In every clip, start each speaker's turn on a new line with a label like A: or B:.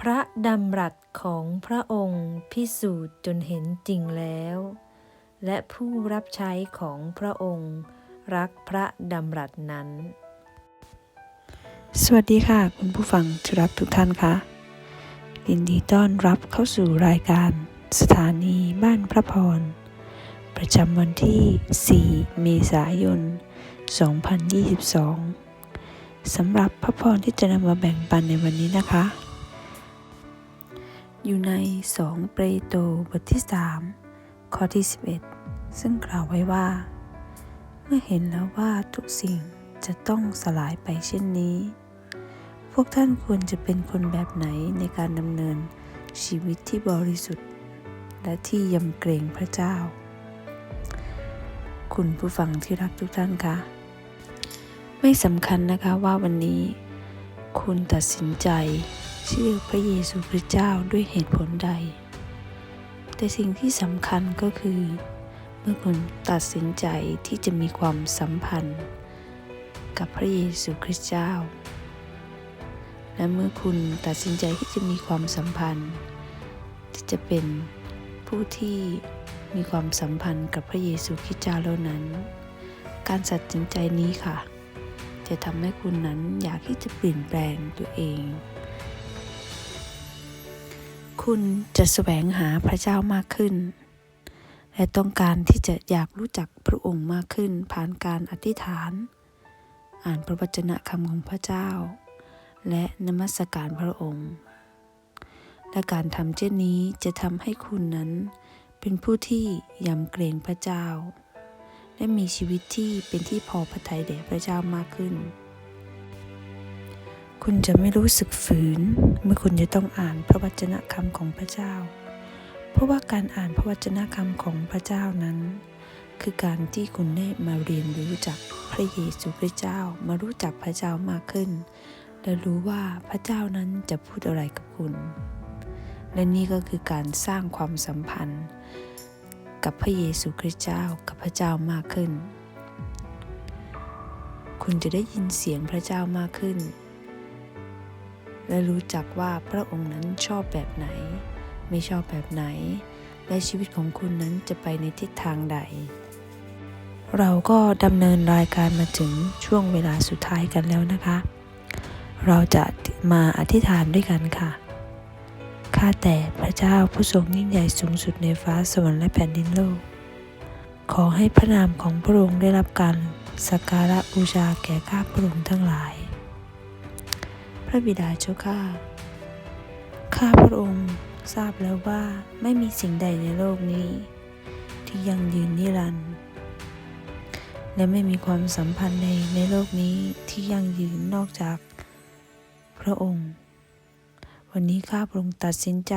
A: พระดำรัสของพระองค์พิสูจน์จนเห็นจริงแล้ว และผู้รับใช้ของพระองค์รักพระดำรัสนั้น
B: สวัสดีค่ะ คุณผู้ฟังที่รักทุกท่านคะยินดีต้อนรับเข้าสู่รายการสถานีบ้านพระพร ประจำวันที่ 4 เมษายน 2022 สำหรับพระพรที่จะนำมาแบ่งปันในวันนี้นะคะ อยู่ใน 2 เปโตรบทที่ 3 ข้อที่ 11 ซึ่งกล่าวไว้ว่า เมื่อเห็นแล้วว่าทุกสิ่งจะต้องสลายไปเช่นนี้ พวกท่านควรจะเป็นคนแบบไหนในการดำเนินชีวิตที่บริสุทธิ์ และที่ยำเกรงพระเจ้า คุณผู้ฟังที่รักทุกท่านคะ ไม่สำคัญนะคะว่าวันนี้ คุณตัดสินใจ เชื่อพระเยซูคริสต์เจ้าด้วยเหตุผลใด แต่สิ่งที่สำคัญก็คือ เมื่อคุณตัดสินใจที่จะมีความสัมพันธ์ กับพระเยซูคริสต์เจ้า และเมื่อคุณตัดสินใจที่จะมีความสัมพันธ์ ที่จะเป็นผู้ที่มีความสัมพันธ์กับพระเยซูคริสต์เจ้าแล้วนั้น การตัดสินใจนี้ค่ะ จะทำให้คุณนั้นอยากที่จะเปลี่ยนแปลงตัวเอง คุณจะแสวงหาพระเจ้ามากขึ้น และต้องการที่จะอยากรู้จักพระองค์มากขึ้นผ่านการอธิษฐาน อ่านพระวจนะคำของพระเจ้า และนมัสการพระองค์ และการทำเช่นนี้จะทำให้คุณนั้น เป็นผู้ที่ยำเกรงพระเจ้า และมีชีวิตที่เป็นที่พอพระทัยแด่พระเจ้ามากขึ้น คุณจะไม่รู้สึกฝืน เมื่อคุณจะต้องอ่านพระวจนะคำของพระเจ้า เพราะว่าการอ่านพระวจนะคำของพระเจ้านั้น คือการที่คุณได้มาเรียนรู้จากพระเยซูคริสต์เจ้ามารู้จักพระเจ้ามากขึ้น และรู้ว่าพระเจ้านั้นจะพูดอะไรกับคุณ และนี่ก็คือการสร้างความสัมพันธ์ กับพระเยซูคริสต์เจ้ากับพระเจ้ามากขึ้น คุณจะได้ยินเสียงพระเจ้ามากขึ้น และรู้จักว่าพระองค์นั้นชอบแบบไหน ไม่ชอบแบบไหน และชีวิตของคุณนั้นจะไปในทิศทางใด เราก็ดำเนินรายการมาถึงช่วงเวลาสุดท้ายกันแล้วนะคะ เราจะมาอธิษฐานด้วยกันค่ะข้าแต่พระเจ้าผู้ทรงยิ่งใหญ่สูงสุดในฟ้าสวรรค์และแผ่นดินโลก ขอให้พระนามของพระองค์ได้รับการสักการะบูชาแก่ข้าพระองค์ทั้งหลาย ระบิดาเจ้าข้า ข้าพระองค์ทราบแล้วว่าไม่มีสิ่งใดในโลกนี้ ที่ยังยืนนิรันดร์และไม่มีความสัมพันธ์ในในโลกนี้ที่ยังยืนนอกจากพระองค์ วันนี้ข้าพระองค์ตัดสินใจ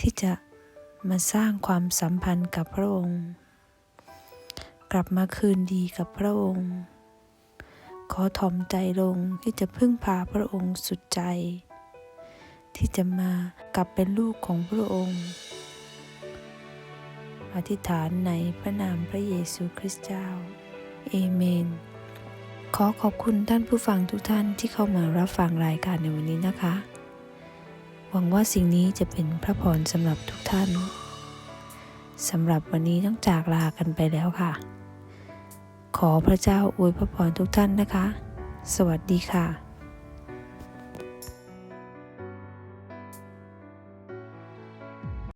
B: ที่จะมาสร้างความสัมพันธ์กับพระองค์ กลับมาคืนดีกับพระองค์ อถ่อมใจลงที่จะพึ่งพาพระองค์สุดใจ ที่จะมากลับเป็นลูกของพระองค์ อธิษฐานในพระนามพระเยซูคริสต์เจ้า เอเมน ขอขอบคุณท่านผู้ฟังทุกท่านที่เข้ามารับฟังรายการในวันนี้นะคะ หวังว่าสิ่งนี้จะเป็นพระพรสำหรับทุกท่านสำหรับวันนี้ต้องจากลากันไปแล้วค่ะ ขอพระเจ้าอวยพระพรทุกท่านนะคะ สวัสดีค่ะ